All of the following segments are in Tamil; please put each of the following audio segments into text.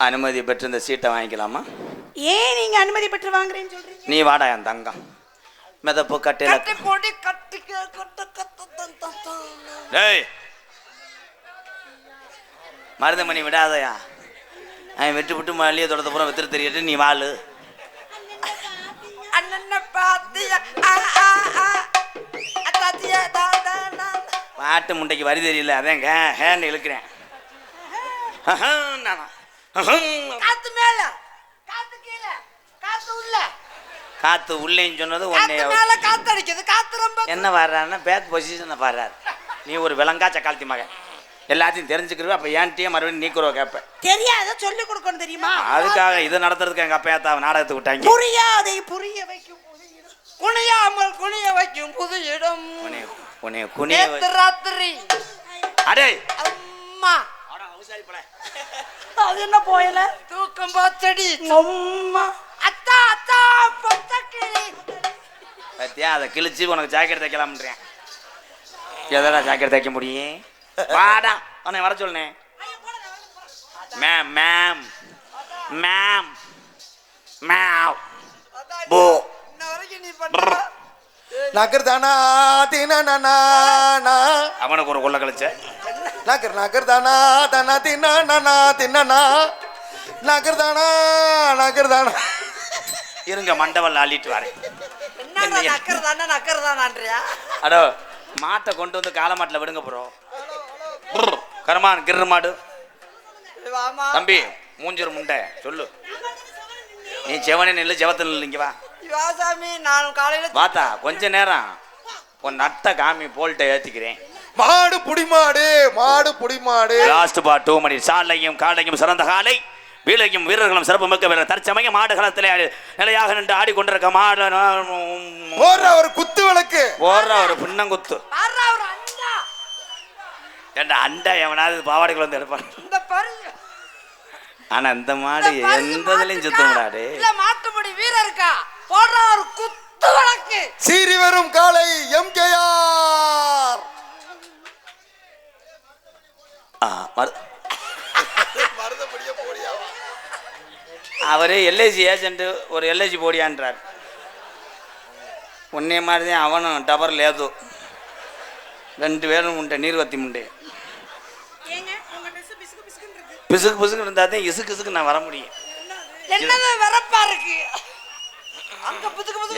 அனுமதி பெற்று இந்த சீட்டை வாங்கிக்கலாமா? ஏன் நீங்க அனுமதி பெற்று வாங்குறேன்னு சொல்றீங்க? நீ வாடா என் தங்கம். மிதப்பு கட்டையில கட்டி போடி கட்டிக்க கட்ட. டேய். மருதமணி விடாதயா. அவன் வெட்டு விட்டு மல்லியை தொடர்ந்து பூரா வித்துட்டு தெரியட்டு நீ வாழு. பாட்டு முண்டைக்கு வரி தெரியல. அதான் ஹே ஹேன்னு இழுக்கிறேன் நானா? காத்து மேல. காத்து கீழே. காத்து உள்ள. காத்து உள்ளேன்னு சொன்னது காத்து மேல காத்து அடிக்குது. காத்து ரொம்ப என்ன வர்றாருன்னா பேக் பொசிஷனை பாடுறாரு நீ ஒரு விலங்கா சக்காலத்தி மகன். எல்லாத்தையும் தெரிஞ்சுக்கிறவ அப்போ ஏன்ட்டியே மறுபடியும் நீக்குறவ கேட்பேன் தெரியாத சொல்லி கொடுக்கணும் தெரியுமா? அதுக்காக இதை நடத்துறதுக்கு எங்கள் அப்பா நாடகத்துக்கு விட்டாங்க. புரியாதை புரிய வைக்கும். குனியாமல் குனிய வைக்கும் புது இடம் உன்னை குனிய ராத்திரி. அடே அம்மா. அது என்ன போயல? தூக்கம் அம்மா. அத்தா அத்தா பச்சக்கிளி பத்தியா அதை கிழிச்சு உனக்கு ஜாக்கெட் தைக்கலாம்ன்றேன். எதடா ஜாக்கெட் தைக்க முடியும்? வாடா உன்னை வர சொல்லுனேன். Ma'am ma'am ma'am. மேம் போ. இன்ன வரைக்கும் நீ பண்ற நகர் தானா தீனா அவனுக்கு ஒரு கொள்ள கழிச்ச. நகர் நகர் தானா தானா தின்னா நானா தின்னா நகர் தானா நகர் தானா இருங்க மண்டவல் அள்ளிட்டு வரேன். என்ன நக்கறதானே நக்கறதானான்றியா அடோ மாட்டை கொண்டு வந்து காலமாட்டில் விடுங்க ப்ரோ. கருமான் கிரு மாடு. வாமா தம்பி மூஞ்சூர் முண்டை சொல்லு. நீ செவனே நில்லு செவத்தில் நில்லு இங்க வா. வாசாமி நான் காலையில வாத்தா கொஞ்ச நேரம். உன் நட்ட காமி போல்ட்டை ஏத்திக்கிறேன். மாடு புடிமாடு மாடு புடிமாடு. லாஸ்ட் பா டூ மணி சாலையும் காலையும் சிறந்த காலை. வீலையும் வீரர்களும் சிறப்பு மிக்க வீரர் தற்சமயம் ஆடுகளத்திலே நிலையாக நின்று ஆடிக்கொண்டிருக்க மாடு போடுற ஒரு குத்து விளக்கு. போடுற ஒரு பின்னங்குத்து. பாரு ஒரு அண்டா. ஏண்டா அண்டா எவனாவது பாவாடைக்குள்ள வந்து எடுப்பான்? ஆனா இந்த மாடு எந்த இதுலயும்? சுத்த முடியாது இல்ல மாட்டுப்படி வீரருக்கா? போடுற ஒரு குத்து வழக்கு சீறி வரும் காலை எம்கேஆர். அவரு எல்ஐசி ஏஜென்ட் ஒரு எல்ஐசி போடியான்றார். உன்னே மாதிரி தான் அவனும் டபர் லேது. ரெண்டு பேரும் உண்டை நீர்வத்தி முண்டை. பிசுக்கு பிசுக்கு இருந்தால் தான் இசுக்கு இசுக்கு நான் வர முடியும்.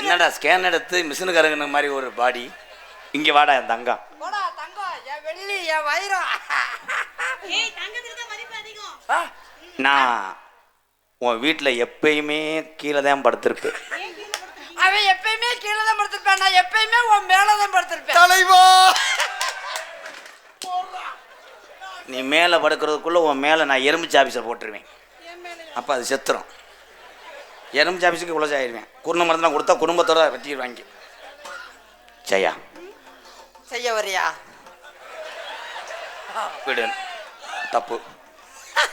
என்னடா ஸ்கேன் எடுத்து மிஷினு கருங்கின மாதிரி ஒரு பாடி இங்கே வாடா தங்கம். தங்கம். என் வெள்ளி என் வைரம் நான் உன் வீட்டில் எப்பயுமே கீழே தான் படுத்திருப்பேன். அவன் எப்பயுமே கீழே தான் படுத்திருப்பான். நான் எப்பயுமே உன் மேல தான் படுத்திருப்பேன். தலைவா! நீ மேலே படுக்கிறதுக்குள்ளே உன் மேலே நான் எறும்பு சாபிஸை போட்டுருவேன். அப்போ அது செத்துரும். எறும்பு சாபிஸுக்கு இவ்வளோ ஆயிடுவேன் குருண மருந்தெல்லாம் கொடுத்தா குடும்பத்தோட வெட்டிடுவாங்க ஜெயா. செய்ய வரியா விடு. தப்பு.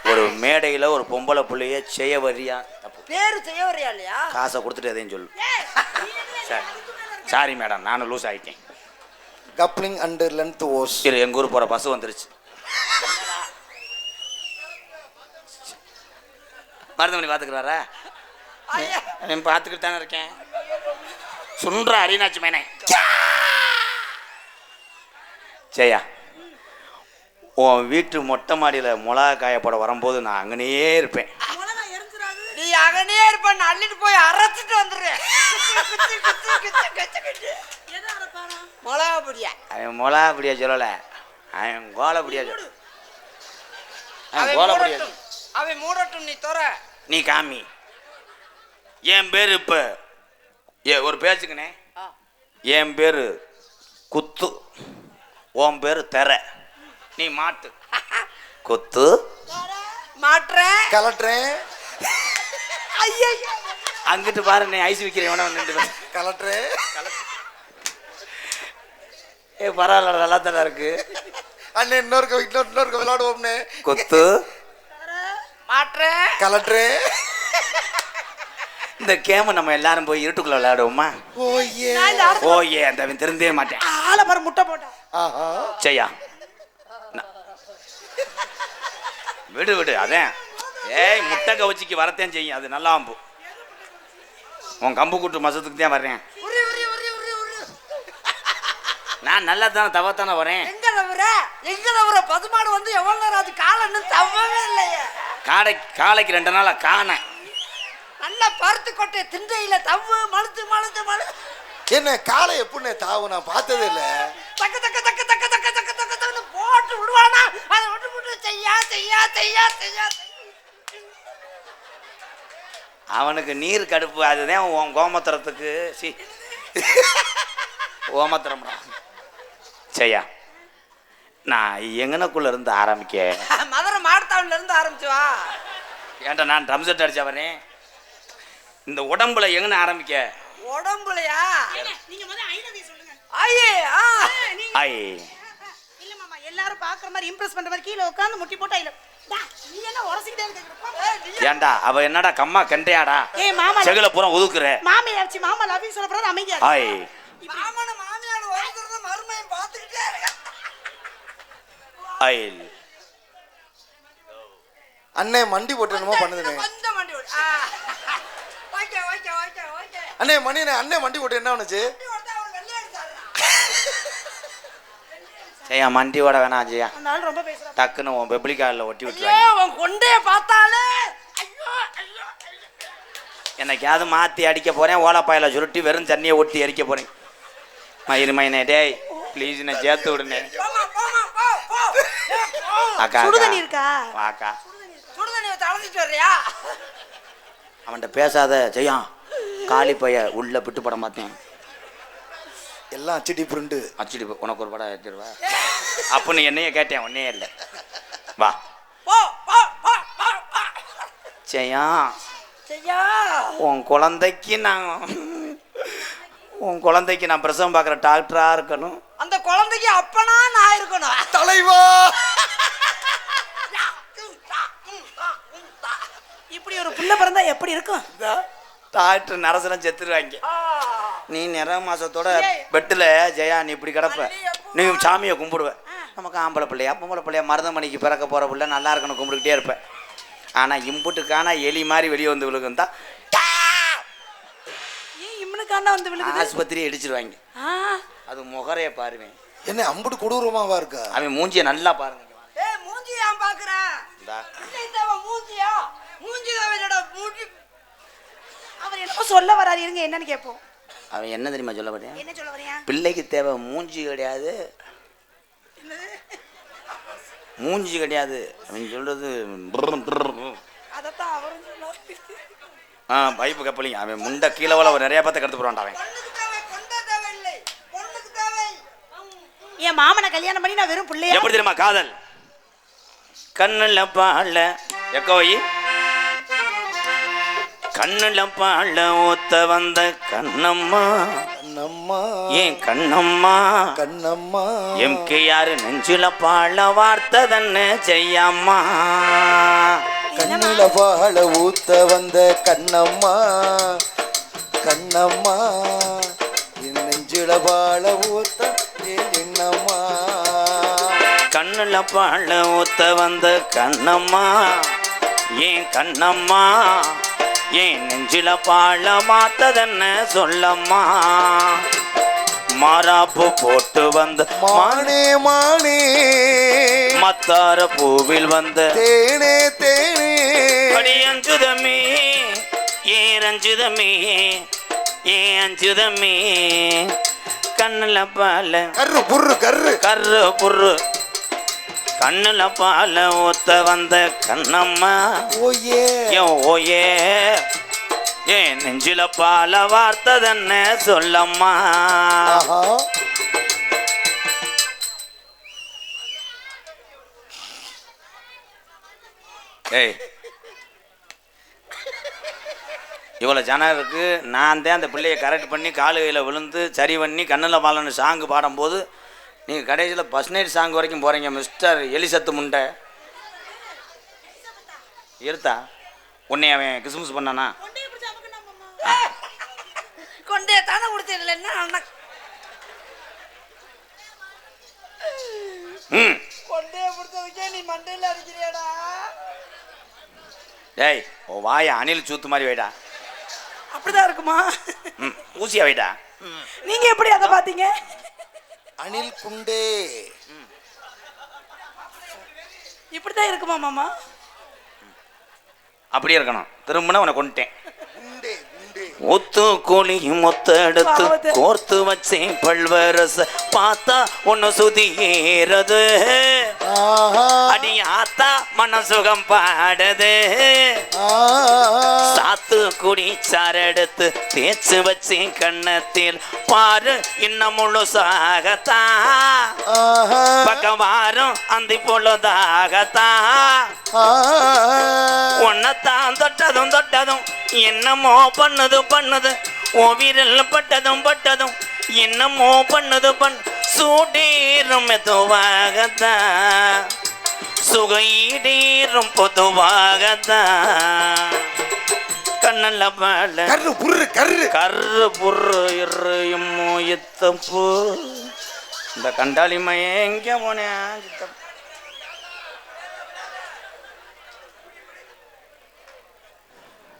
ஒரு மேடையில் ஒரு பொம்பளை புள்ளைய செய்ய வரியா தப்பு. பேரு செய்ய வரியா இல்லையா? காசை கொடுத்துட்டு எதையும் சொல்லு. சரி. சாரி மேடம் நானும் லூஸ் ஆகிட்டேன் கப்ளிங் அண்டர் லென்த் ஓஸ் சரி எங்கள் ஊர் போகிற பஸ் வந்துருச்சு. மருதமணி பார்த்துக்கிறாரா ஐயா. நான் பார்த்துக்கிட்டு தானே இருக்கேன். சுன்ற அரிநாச்சி மேனே ஜெயா. உன் வீட்டு மொட்டை மாடியில் மிளகா காய போட வரும்போது நான் அங்கனையே இருப்பேன். நீ அகனே இருப்ப நான் அள்ளிட்டு போய் அரைச்சிட்டு வந்துடுறேன். குத்து, குத்து, குத்து, குத்து, குத்து. மிளகா பொடியா. அவன் மிளகா பிடியா சொல்லலை. அவன் கோலை பிடியா சொல்ல அவன் கோலை பிடியா அவன் மூடட்டும் நீ தோற. நீ காமி. என் பேர் இப்போ ஏ ஒரு பேச்சுக்கண்ணே என் பேர் குத்து. உன் பேர் தெர. நீ மாட்டு. குத்து. மாட்டுறேன் கலட்டுறேன் ஐயா அங்கிட்டு பாரு நீ ஐஸ் விற்கிறேன் இவனை வந்து கலட்டுறேன் ஏ பரவாயில்ல நல்லா தானே இருக்கு. அண்ணன் இன்னொரு இன்னொரு இன்னொரு விளையாடுவோம்னே. குத்து. மாட்டுறேன் கலட்டுறேன் இந்த கேமை நம்ம எல்லாரும் போய் இருட்டுக்குள்ள விளையாடுவோமா? இந்த அரை- ஓ ஏ அந்த அவன் திருந்தே மாட்டேன். ஆளை பாரு முட்டை போட்டான். ஆஹா. செய்யா ந- விடு விடு அதான் ஏய் முட்டை கவுச்சிக்கு வரத்தேன் செய்யும். அது நல்லா அம்பு. உன் கம்பு கூட்டு மசத்துக்கு தான் வர்றேன். நான் நல்லா தானே தவத்தானே வரேன் எங்க தவிர எங்க தவிர பசுமாடு வந்து எவ்வளவு நேரம் அது காலன்னு தவவே இல்லையே. காடை காலைக்கு ரெண்டு நாளா காணேன். நல்ல பருத்து கொட்டை திண்டையில தவ்வு மழுத்து மழுத்து மழு என்ன காலை எப்படிண்ணே தாவு நான் பார்த்ததே இல்லை. தக்க தக்க தக்க தக்க தக்க தக்க தக்க தக்கன்னு போட்டு விடுவானா அதை விட்டு விட்டு செய்யா. அவனுக்கு நீர் கடுப்பு அதுதான் உன் கோமத்திரத்துக்கு சி. ஓமத்திரம் செய்யா. நான் எங்கனக்குள்ள இருந்து ஆரம்பிக்க? மதுரை மாடத்தாவில இருந்து ஆரம்பிச்சு வா. ஏன்டா நான் ட்ரம் செட் அடிச்சா வரேன் இந்த உடம்புல எங்கன ஆரம்பிக்க? உடம்புலையா? நீங்க முதல்ல ஐநதி சொல்லுங்க. ஐயே ஆ. ஆ, நீங்க ஐ. மாமா எல்லாரும் பாக்குற மாதிரி இம்ப்ரெஸ் பண்ற மாதிரி கீழே உட்கார்ந்து முட்டி போட்டு டா, நீ என்ன உரசிக்கிட்டே இருக்க? ஏன்டா அவ என்னடா கம்மா கண்டையாடா? ஏய் மாமா செகுல பூரா ஒதுக்குற. மாமியாச்சு மாமா லவ் சொல்ல போறது அமைதியா. ஐ மாமன மாமியார் மருமையும் பார்த்துக்கிட்டே இருக்க ஐ அண்ணே மண்டி போட்டு கொஞ்சம் வண்டி ஓடு ஆ. Okay okay okay okay. அண்ணே மணிண்ணே அண்ணே மண்டி போட்டு என்ன பண்ணுச்சு? செய்யா மண்டி ஓட வேணாம் அஜயா. ரொம்ப டக்குன்னு உன் பெப்ளிக் காலில் ஒட்டி விட்டுருவாங்க கொண்டே பார்த்தாலே என்னைக்காவது மாற்றி அடிக்க போகிறேன் ஓலப்பாயில் சுருட்டி வெறும் தண்ணியை ஒட்டி அடிக்க போகிறேன் மயிறு மயினே டேய் ப்ளீஸ் நான் சேர்த்து விடுனே. அக்கா இருக்கா? வாக்கா. சுடுதண்ணி அவன்கிட்ட பேசாத ஜெயா. காளி பைய உள்ள பிட்டு படம் பார்த்தேன் எல்லாம் அச்சடி பிரிண்டு. அச்சுடி உனக்கு ஒரு படம் எடுத்துருவா? அப்போ நீ என்னைய கேட்டேன் ஒன்னே இல்லை. வா. போ போ போ போ போ. ஜெயா. செய்யா உன் குழந்தைக்கு நான் உன் குழந்தைக்கு நான் பிரசவம் பார்க்குற டாக்டராக இருக்கணும். அந்த குழந்தைக்கு அப்பனா நான் இருக்கணும். தலைவா. இப்படி ஒரு புள்ள பிறந்தா எப்படி இருக்கும்? டாக்டர் நரசனம் செத்துருவாங்க. நீ நிற மாசத்தோட பெட்டில் ஜெயா நீ இப்படி கிடப்ப. நீ சாமியை கும்பிடுவ. நமக்கு ஆம்பளை பிள்ளையா பொம்பளை பிள்ளையா மருதமணிக்கு பிறக்க போகிற பிள்ளை நல்லா இருக்கணும் கும்பிட்டுக்கிட்டே இருப்பேன் ஆனால் இம்புட்டுக்கான எலி மாதிரி வெளியே வந்து விழுகும் தான் ஏன் இம்முனுக்காண்டா வந்து விழுகுது? ஆஸ்பத்திரியை இடிச்சிருவாங்க. ஆ, அது முகரைய பாருவேன். என்ன அம்புட்டு கொடூரமாவா இருக்கா? அவன் மூஞ்சியை நல்லா பாருங்க. ஏய் மூஞ்சி ஏன் மூஞ்சியா? மூஞ்சி தேவையோட மூஞ்சி அவர் என்னமோ சொல்ல வராரு. இருங்க என்னன்னு கேட்போம். அவன் என்ன தெரியுமா சொல்ல மாட்டேன் என்ன சொல்ல வரியா பிள்ளைக்கு தேவை மூஞ்சி கிடையாது. மூஞ்சி கிடையாது. அவன் சொல்றது ஆ பைப்பு கப்பலிங்க. அவன் முண்டை கீழே வள நிறைய பார்த்து கடுத்து போறான்டா அவன். என் மாமனை கல்யாணம் பண்ணி நான் வெறும் பிள்ளையா? எப்படி தெரியுமா காதல்? கண்ணுல பாழ எக்கோயி கண்ணுல பாழ ஊத்த வந்த கண்ணம்மா. கண்ணம்மா. ஏன் கண்ணம்மா? கண்ணம்மா. எம்கே யாரு நெஞ்சுல பாழ வார்த்ததன்னு செய்யம்மா? கண்ணில பாழ ஊத்த வந்த கண்ணம்மா. கண்ணம்மா என் நெஞ்சில பாழ ஊத்த என்னம்மா கண்ணுல பாழ ஊத்த வந்த கண்ணம்மா. ஏன் கண்ணம்மா? ஏன் நெஞ்சில பாழ மாத்ததன்னு சொல்லம்மா? மாறாப்பு போட்டு வந்த மானே மானே. மத்தார பூவில் வந்த தேனே தேனே. அடி அஞ்சுதமே ஏன் அஞ்சுதமே ஏன் அஞ்சுதமே கண்ணுல பால கர்ரு புர்ரு கர்ரு கர்ரு புர்ரு கண்ணுல பால ஊத்த வந்த கண்ணம்மா. ஓயே. ஓயே. ஏன் நெஞ்சில பால வார்த்ததன்ன சொல்லம்மா. ஏய். இவ்வளோ ஜனம் இருக்கு நான் தான் அந்த பிள்ளையை கரெக்ட் பண்ணி காலு கையில் விழுந்து சரி பண்ணி கண்ணில் பாலன்னு சாங்கு பாடும்போது நீங்கள் கடைசியில் பஸ் நைட் சாங் வரைக்கும் போகிறீங்க மிஸ்டர் எலிசத்து முண்டை. இருத்தா உன்னை அவன் கிறிஸ்மஸ் பண்ணானா. கொண்டே தானே கொடுத்தேன் ம். கொண்டைய பிடிச்சதுக்கே நீ மண்டையில் அடிக்கிறியாடா? டேய் ஓ வாயை அணில் சூத்து மாதிரி வைடா. அப்படிதான் இருக்குமா? ஊசியா வைடா. நீங்க எப்படி அதை பாத்தீங்க அணில் குண்டே. இப்படிதான் இருக்குமா மாமா? அப்படியே இருக்கணும். திரும்பினா உன்னை கொண்டுட்டேன் குண்டே குண்டே ஒத்து கோழி மொத்த எடுத்து பாவத்தை. கோர்த்து வச்சேன் பல்வரச. பார்த்தா ஒன்னு சுதி ஏறது ஆஹா. அடி ஆத்தா மனசுகம் பாடுது. ஆஹா. சாத்து குடி சாரெடுத்து தேய்ச்சு வச்சேன் கண்ணத்தில் பாரு இன்னும் முழுசாகத்தான் ஆஹா. பக்கம் வாரம் அந்தி பொழுதாகத்தான் உன்னைத்தான் தொட்டதும் தொட்டதும் என்னமோ பண்ணுது பண்ணுது. ஓ விரல் பட்டதும் பட்டதும் என்னமோ பண்ணுது பண்ணு சூடீரும் மெதுவாகத்தான் சுகையீடீரும் பொதுவாகத்தான் கண்ணல்ல பால. கர்ரு புர்ரு கர்ரு கர்ரு புர்ரு இரு இம்மு இத்தப்பு இந்த கண்டாளி எங்க போனேன் சித்தப்பா?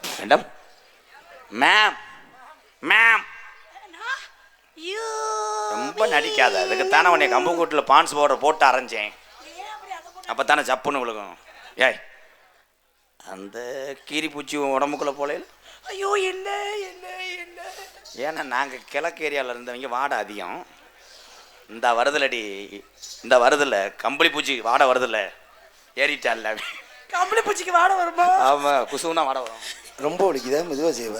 மேடம் மேம் மேம் ரொம்ப நடிக்காத. அதுக்கு தானே உன்னை கம்பு கூட்டில் பான்ஸ் பவுடர் போட்டு அரைஞ்சேன். அப்போ தானே சப்புன்னு விழுகும். ஏய் அந்த கீரி பூச்சி உடம்புக்குள்ளே போலையில? ஐயோ என்ன என்ன என்ன ஏன்னா நாங்கள் கிழக்கு ஏரியாவில் இருந்தவங்க வாடை அதிகம். இந்த வருதலடி இந்த வருதில்ல கம்பளி பூச்சி வாடை வருதில்ல ஏறிட்டான்ல. கம்பளி பூச்சிக்கு வாட வருமா? ஆமாம் குசுனா வாடை வரும். ரொம்ப வலிக்குதா மெதுவா செய்வ?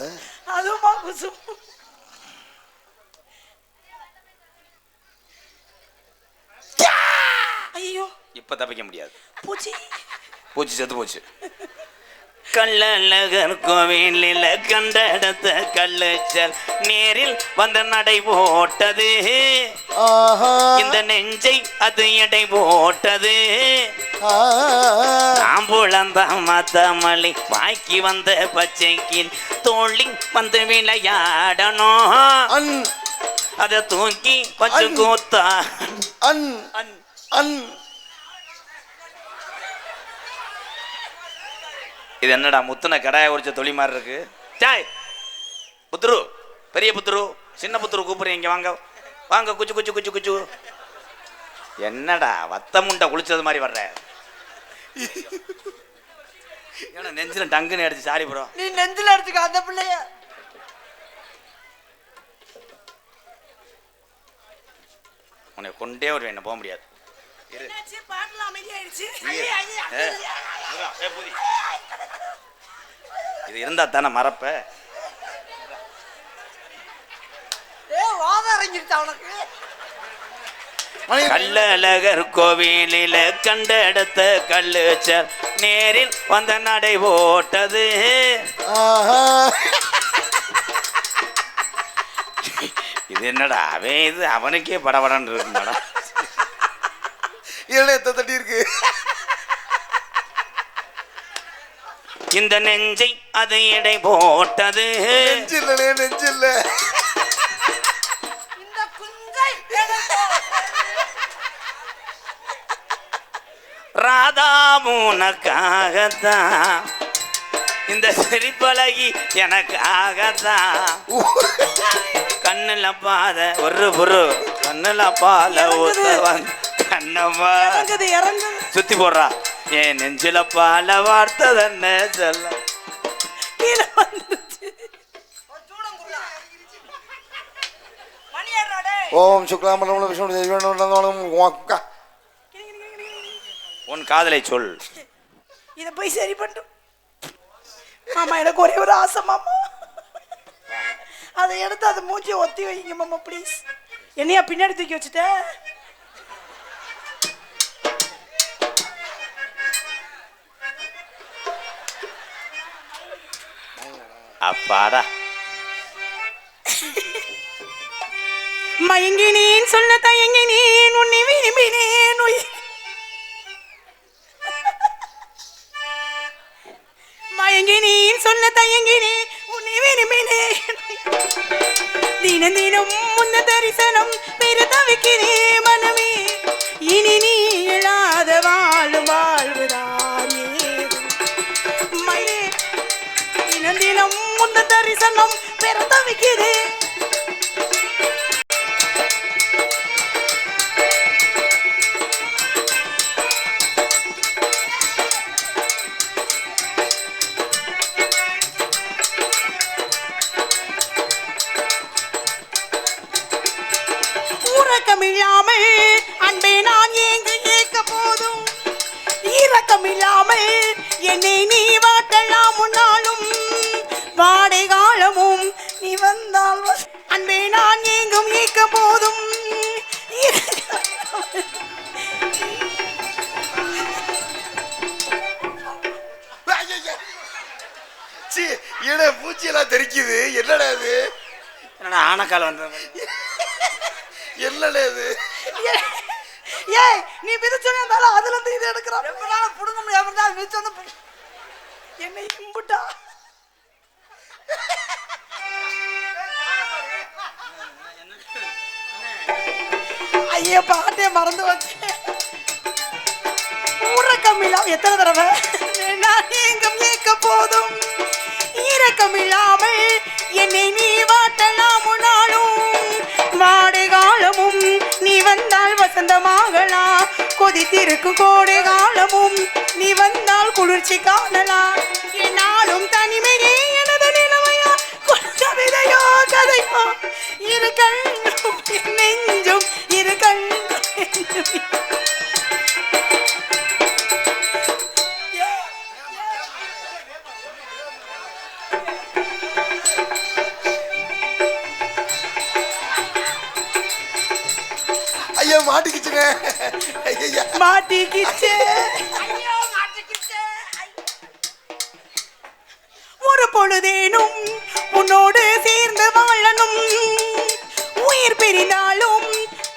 அதுவுமா குசும் ஐயோ. இப்போ தப்பிக்க முடியாது. பூச்சி. பூச்சி செத்து போச்சு. கள்ளழகர் கோவிலில் கண்ட இடத்த கள்ளுச்சல் நேரில் வந்த நடை போட்டது. ஆஹா. இந்த நெஞ்சை அது எடை போட்டது. ஆஹா தாம்பூலந்த மத்தமல்லி வாய்க்கு வந்த பச்சைக்கில் தோழி வந்து விளையாடணும். அன். அதை தூக்கி அன். கூத்தா. அன். அன். இது என்னடா முத்துன கடாய உரிச்ச தொழி மாதிரி இருக்கு? சாய் புத்துரு பெரிய புத்துரு சின்ன புத்துரு கூப்பிடுறீங்க இங்க வாங்க. வாங்க குச்சு குச்சு குச்சு குச்சு. என்னடா வத்த முண்டை குளிச்சது மாதிரி வர்ற? ஏன்னா நெஞ்சில டங்குன்னு அடிச்சு சாரி ப்ரோ நீ நெஞ்சில எடுத்துக்க அந்த பிள்ளைய. உன்னை கொண்டே வருவேன் என்ன போக முடியாது. இது இருந்தா தானே மறப்ப. கள்ளழகர் கோவிலில கண்ட இடத்த கள்ளுச்சல் நேரில் வந்த நடை போட்டது ஆஹா. இது என்னடா அவன் இது அவனுக்கே படபடன்னு இருக்குமாடா. என்ன எத்த தட்டி இருக்கு? இந்த நெஞ்சை அது எடை போட்டது. நெஞ்சு இல்லனே ராதா உனக்காகத்தான் இந்த சிரிப்பழகி எனக்காகத்தான். கண்ணுல பாத ஒரு புரு கண்ணுல பால ஊத்த வந்து கண்ணம்மா. சுத்தி போடுறா. என் நெஞ்சில பால வார்த்தை தானே சொல்ல. ஓம் சுக்லாமரம் விஷ்ணு தேவி உன் காதலை சொல். இதை போய் சரி பண்ணிட்டோம் மாமா எனக்கு ஒரே ஒரு ஆசை மாமா. அதை எடுத்து அதை மூஞ்சியை ஒத்தி வைங்க மாமா ப்ளீஸ் என்னையா பின்னாடி தூக்கி வச்சுட்ட? அப்பாடா. மயங்கினேன் சொல்ல தயங்கினேன் உன்னை விரும்பினேன் உயிர் சொல்ல தயங்கினேன் உன்னை விரும்பினேன் தினம் தினம் முன்ன தரிசனம் பெரு தவிக்கிறே மனமே. இனி நீ இழாத வாழும் வாழ்வுதானே. மயே தினம் தினம் முன்ன தரிசனம் பெற தவிக்கிறேன் பூச்சியெல்லாம் தெரிக்குது. என்னடா இது? என்னடா ஆனக்கால் வந்தது? என்னடா இது? ஏய், நீ மிதிச்சோன்னு இருந்தாலும் அதுல இருந்து இது எடுக்கிறான் ரொம்ப நாள் புடுங்க முடியாம வந்து புடு- என்னை இம்புட்டா ஐயோ பாட்டே மறந்து வச்சு உறக்கமில்லாம் எத்தனை தடவை? நான் எங்கும் வசந்தமாகலாம் கோடை காலமும் நீ வந்தால் குளிர்ச்சி காணலாம் என்னாலும் தனிமையே எனது நிலைமையா? கவிதையோ கதையோ இரு கண்ணும் நெஞ்சும் இரு கண்ணும் நெஞ்சும். மாட்டிக்கிச்சுங்க. ஐயா மாட்டிக்கிச்சே. ஒரு பொழுதேனும் உன்னோடு சேர்ந்து வாழணும் உயிர் பிரிந்தாலும்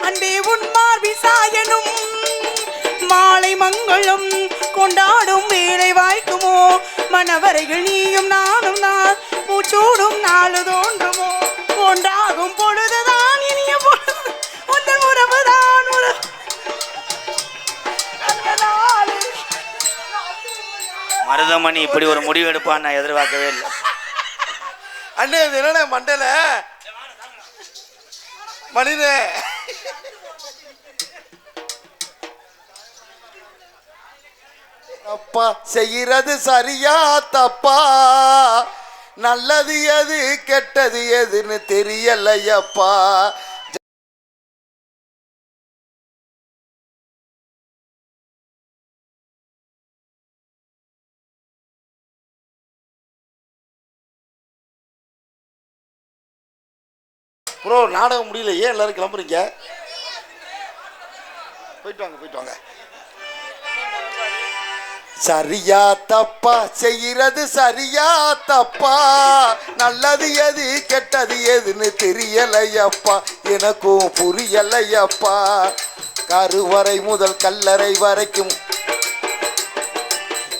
அன்பே உன் மார்பில் சாயனும். மாலை மங்களம் கொண்டாடும் வேலை வாய்க்குமோ? மனவரைகள் நீயும் நானும் தான் பூச்சூடும் நாளு தோன்றுமோ கொண்டாகும் மருதமணி இப்படி ஒரு முடிவு எடுப்பான்னு நான் எதிர்பார்க்கவே இல்லை. அண்ணே இது மண்டல மனித அப்பா செய்யறது சரியா தப்பா? நல்லது எது கெட்டது எதுன்னு தெரியலையப்பா. ப்ரோ நாடகம் முடியல. ஏன் எல்லாரும் கிளம்புறீங்க? போயிட்டு வாங்க போயிட்டு வாங்க. சரியா தப்பா செய்யறது சரியா தப்பா? நல்லது எது கெட்டது எதுன்னு தெரியலையப்பா. எனக்கும் புரியலையப்பா. கருவறை முதல் கல்லறை வரைக்கும்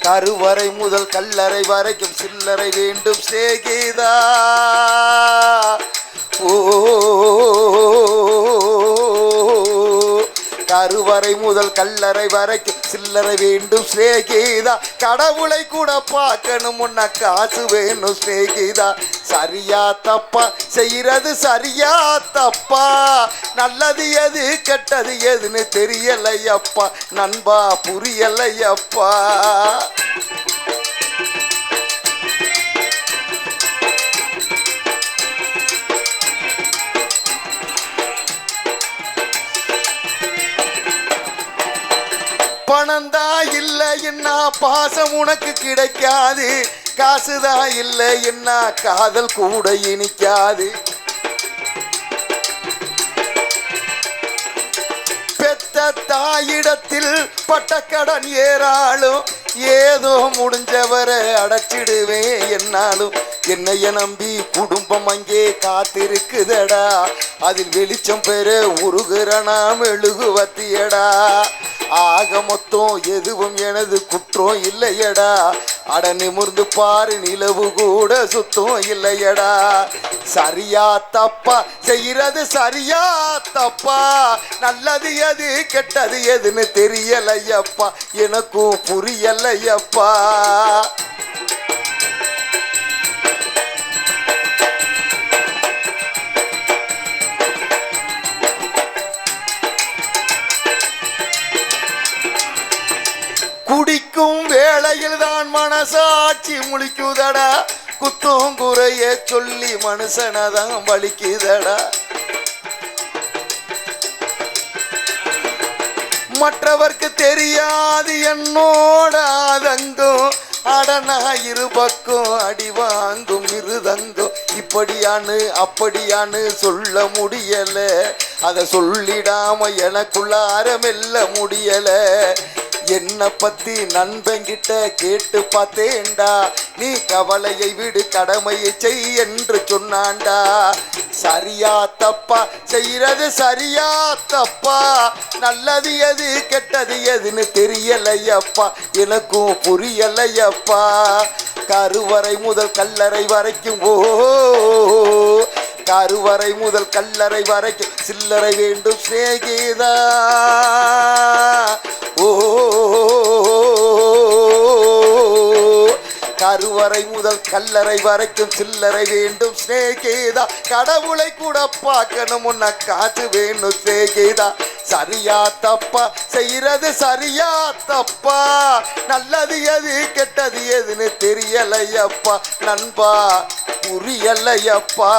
கருவறை முதல் கல்லறை வரைக்கும் சில்லறை வேண்டும் சேகிதா. கருவறை முதல் கல்லறை வரைக்கும் சில்லறை வேண்டும் ஸ்ரேகிதா கடவுளை கூட பார்க்கணும் முன்ன காசு வேணும் ஸ்ரேகிதா சரியா தப்பா? செய்யறது சரியா தப்பா? நல்லது எது கெட்டது எதுன்னு தெரியலையப்பா. நண்பா புரியலையப்பா. இல்லை என்ன பாசம் உனக்கு கிடைக்காது. காசுதா இல்லை என்ன காதல் கூட இனிக்காது. பெத்த தாயிடத்தில் பட்டக்கடன் ஏறாளும் ஏறாலும் ஏதோ முடிஞ்சவரை அடைச்சிடுவேன் என்னாலும். என்னைய நம்பி குடும்பம் அங்கே காத்திருக்குதடா. அதில் வெளிச்சம் பெற உருகுறனா மெழுகுவத்தியடா ஆக மொத்தம் எதுவும் எனது குற்றம் இல்லையடா. அட நிமிர்ந்து பாரு நிலவு கூட சுத்தம் இல்லையடா. சரியா தப்பா? செய்யறது சரியா தப்பா? நல்லது எது கெட்டது எதுன்னு தெரியலையப்பா. எனக்கும் புரியலையப்பா. குடிக்கும் வேளையில் தான் மனசாட்சி முழிக்குதடா. குத்தும் குறைய சொல்லி மனுஷனதான் வலிக்குதடா. மற்றவர்க்கு தெரியாது என்னோட அதங்கும் அடனா இரு பக்கம் அடி வாங்கும் இருதங்கம் இப்படியான்னு அப்படியான்னு சொல்ல முடியல. அதை சொல்லிடாம எனக்குள்ளார மெல்ல முடியல. என்ன பத்தி நண்பங்கிட்ட கேட்டு பார்த்தேன்டா. நீ கவலையை விடு கடமையை செய் என்று சொன்னான்டா. சரியா தப்பா? செய்யறது சரியா தப்பா? நல்லது எது கெட்டது எதுன்னு தெரியலையப்பா. எனக்கும் புரியலையப்பா. கருவறை முதல் கல்லறை வரைக்கும் ஓ கருவறை முதல் கல்லறை வரைக்கும் சில்லறை வேண்டும் சிநேகிதா. ஓ கருவறை முதல் கல்லறை வரைக்கும் சில்லறை வேண்டும் சிநேகிதா கடவுளை கூட பார்க்கணும் உன்ன காத்து வேணும் சிநேகிதா சரியா தப்பா செய்யறது சரியா தப்பா நல்லது எது கெட்டது எதுன்னு தெரியலையப்பா நண்பா புரியலையப்பா